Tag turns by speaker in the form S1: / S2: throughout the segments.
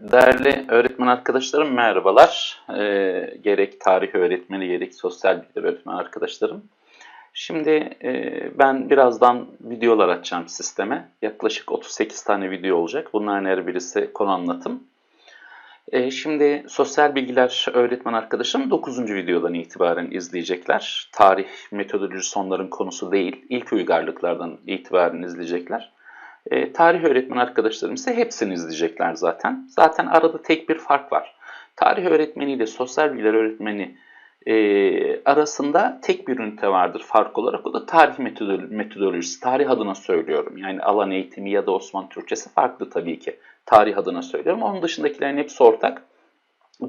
S1: Değerli öğretmen arkadaşlarım merhabalar. Ee, gerek tarih öğretmeni gerek sosyal bilgiler öğretmen arkadaşlarım. Şimdi e, ben birazdan videolar açacağım sisteme. Yaklaşık 38 tane video olacak. Bunların her birisi konu anlatım. E, şimdi sosyal bilgiler öğretmen arkadaşım 9. videodan itibaren izleyecekler. Tarih, metodoloji sonların konusu değil. İlk uygarlıklardan itibaren izleyecekler. E, tarih öğretmen arkadaşlarım ise hepsini izleyecekler zaten. Zaten arada tek bir fark var. Tarih öğretmeni ile sosyal bilgiler öğretmeni e, arasında tek bir ünite vardır fark olarak. O da tarih metodolo- metodolojisi. Tarih adına söylüyorum. Yani alan eğitimi ya da Osmanlı Türkçesi farklı tabii ki. Tarih adına söylüyorum. Onun dışındakilerin hepsi ortak.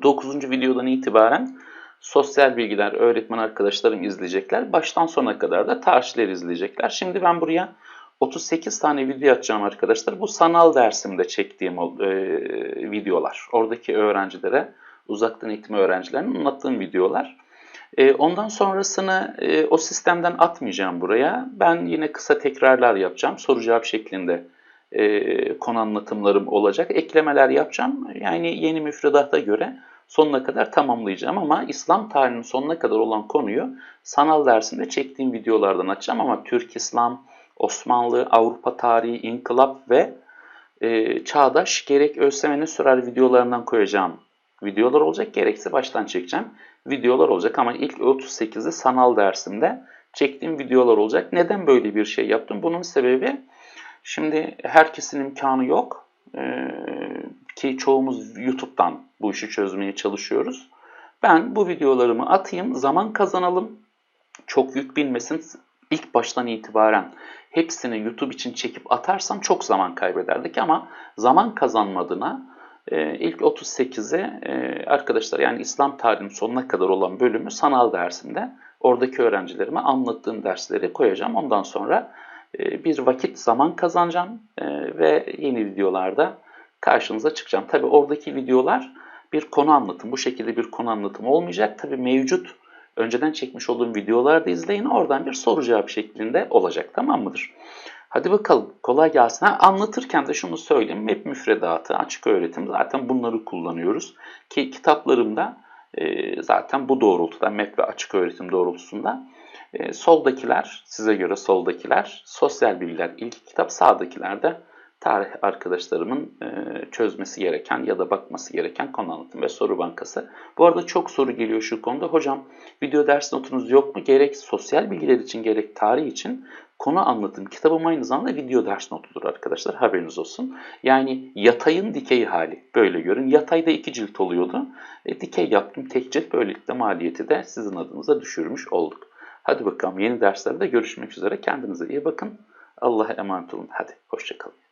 S1: 9. videodan itibaren sosyal bilgiler öğretmen arkadaşlarım izleyecekler. Baştan sona kadar da tarihçiler izleyecekler. Şimdi ben buraya 38 tane video açacağım arkadaşlar. Bu sanal dersimde çektiğim e, videolar. Oradaki öğrencilere, uzaktan eğitim öğrencilerine anlattığım videolar. E, ondan sonrasını e, o sistemden atmayacağım buraya. Ben yine kısa tekrarlar yapacağım. Soru cevap şeklinde e, konu anlatımlarım olacak. Eklemeler yapacağım. Yani yeni müfredata göre sonuna kadar tamamlayacağım ama İslam tarihinin sonuna kadar olan konuyu sanal dersinde çektiğim videolardan açacağım ama Türk İslam, Osmanlı, Avrupa tarihi, inkılap ve e, çağdaş gerek ÖSYM'nin sürer videolarından koyacağım videolar olacak. Gerekse baştan çekeceğim videolar olacak ama ilk 38'i sanal dersimde çektiğim videolar olacak. Neden böyle bir şey yaptım? Bunun sebebi şimdi herkesin imkanı yok. Ee, ki çoğumuz YouTube'dan bu işi çözmeye çalışıyoruz. Ben bu videolarımı atayım, zaman kazanalım. Çok yük binmesin. İlk baştan itibaren hepsini YouTube için çekip atarsam çok zaman kaybederdik ama zaman kazanmadığına e, ilk 38'e e, arkadaşlar yani İslam tarihinin sonuna kadar olan bölümü sanal dersimde oradaki öğrencilerime anlattığım dersleri koyacağım. Ondan sonra e, bir vakit zaman kazanacağım e, ve yeni videolarda karşınıza çıkacağım. Tabi oradaki videolar bir konu anlatım. Bu şekilde bir konu anlatımı olmayacak. Tabi mevcut önceden çekmiş olduğum videoları da izleyin. Oradan bir soru cevap şeklinde olacak. Tamam mıdır? Hadi bakalım kolay gelsin. Ha, anlatırken de şunu söyleyeyim. MEP müfredatı, açık öğretim zaten bunları kullanıyoruz. Ki kitaplarımda e, zaten bu doğrultuda MEP ve açık öğretim doğrultusunda e, soldakiler, size göre soldakiler sosyal bilgiler ilk kitap, sağdakiler de tarih arkadaşlarımın çözmesi gereken ya da bakması gereken konu anlatım ve soru bankası. Bu arada çok soru geliyor şu konuda. Hocam video ders notunuz yok mu? Gerek sosyal bilgiler için gerek tarih için konu anlatım kitabım aynı zamanda video ders notudur arkadaşlar haberiniz olsun. Yani yatayın dikey hali böyle görün. Yatayda iki cilt oluyordu. E, dikey yaptım tek cilt böylelikle maliyeti de sizin adınıza düşürmüş olduk. Hadi bakalım yeni derslerde görüşmek üzere. Kendinize iyi bakın. Allah'a emanet olun. Hadi hoşçakalın.